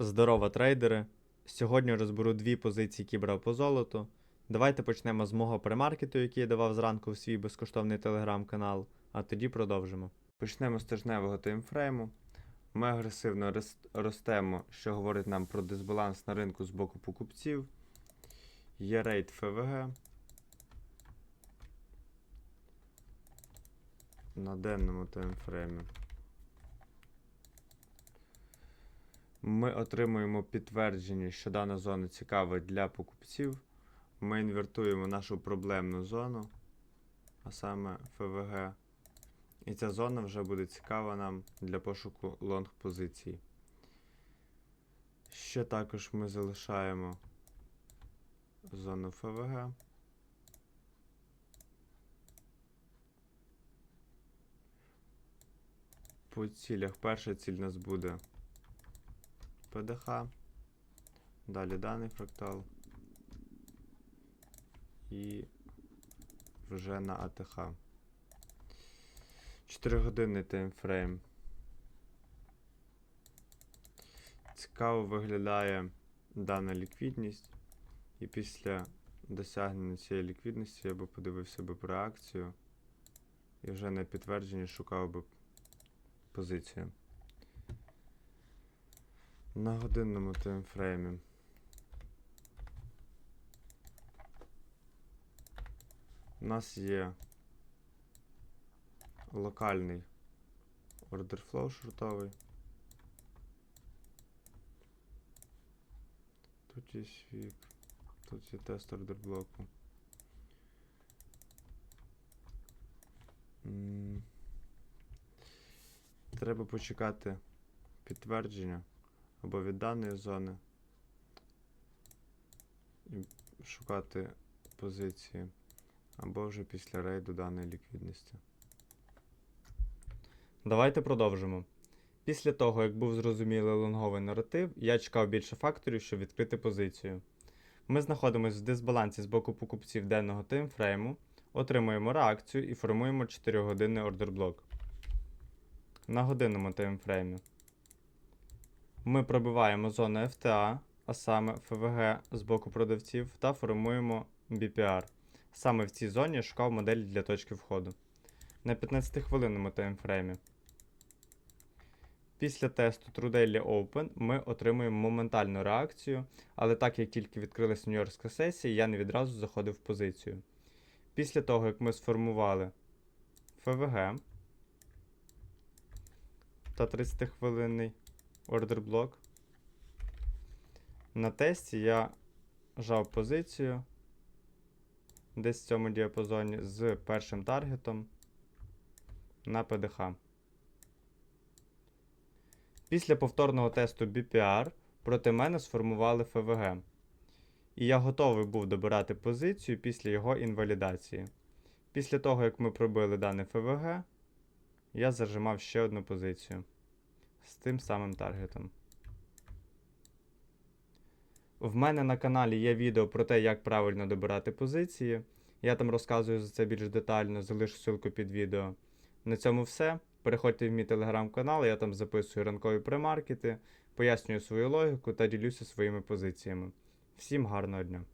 Здорово, трейдери! Сьогодні розберу дві позиції, які брав по золоту. Давайте почнемо з мого премаркету, який я давав зранку в свій безкоштовний телеграм-канал, а тоді продовжимо. Почнемо з тижневого таймфрейму. Ми агресивно ростемо, що говорить нам про дисбаланс на ринку з боку покупців. Є рейд ФВГ. На денному таймфреймі. Ми отримуємо підтвердження, що дана зона цікава для покупців. Ми інвертуємо нашу проблемну зону, а саме ФВГ. І ця зона вже буде цікава нам для пошуку лонг позицій. Ще також ми залишаємо зону ФВГ. По цілях перша ціль у нас буде ПДХ. Далі даний фрактал. І вже на АТХ. 4 годинний таймфрейм. Цікаво виглядає дана ліквідність. І після досягнення цієї ліквідності я би подивився би по реакцію. І вже на підтвердження шукав би позицію. На годинному таймфреймі. У нас є локальний order flow шортовий. Тут є свіп, тут є тест ордер блоку. Треба почекати підтвердження або від даної зони і шукати позиції, або вже після рейду даної ліквідності. Давайте продовжимо. Після того, як був зрозумілий лонговий наратив, я чекав більше факторів, щоб відкрити позицію. Ми знаходимося в дисбалансі з боку покупців денного таймфрейму, отримуємо реакцію і формуємо 4-годинний ордерблок. На годинному таймфреймі. Ми пробиваємо зону FTA, а саме ФВГ з боку продавців, та формуємо BPR. Саме в цій зоні я шукав модель для точки входу. На 15-хвилинному таймфреймі. Після тесту True Daily Open ми отримуємо моментальну реакцію, але так як тільки відкрилася нью-йоркська сесія, я не відразу заходив в позицію. Після того, як ми сформували ФВГ та 30-хвилинний ордер блок, на тесті я жав позицію десь в цьому діапазоні з першим таргетом на ПДХ. Після повторного тесту BPR проти мене сформували ФВГ. І я готовий був добирати позицію після його інвалідації. Після того, як ми пробили дане ФВГ, я зажимав ще одну позицію тим самим таргетом. В мене на каналі є відео про те, як правильно добирати позиції. Я там розказую за це більш детально, залишу ссылку під відео. На цьому все. Переходьте в мій телеграм-канал, я там записую ранкові премаркети, пояснюю свою логіку та ділюся своїми позиціями. Всім гарного дня!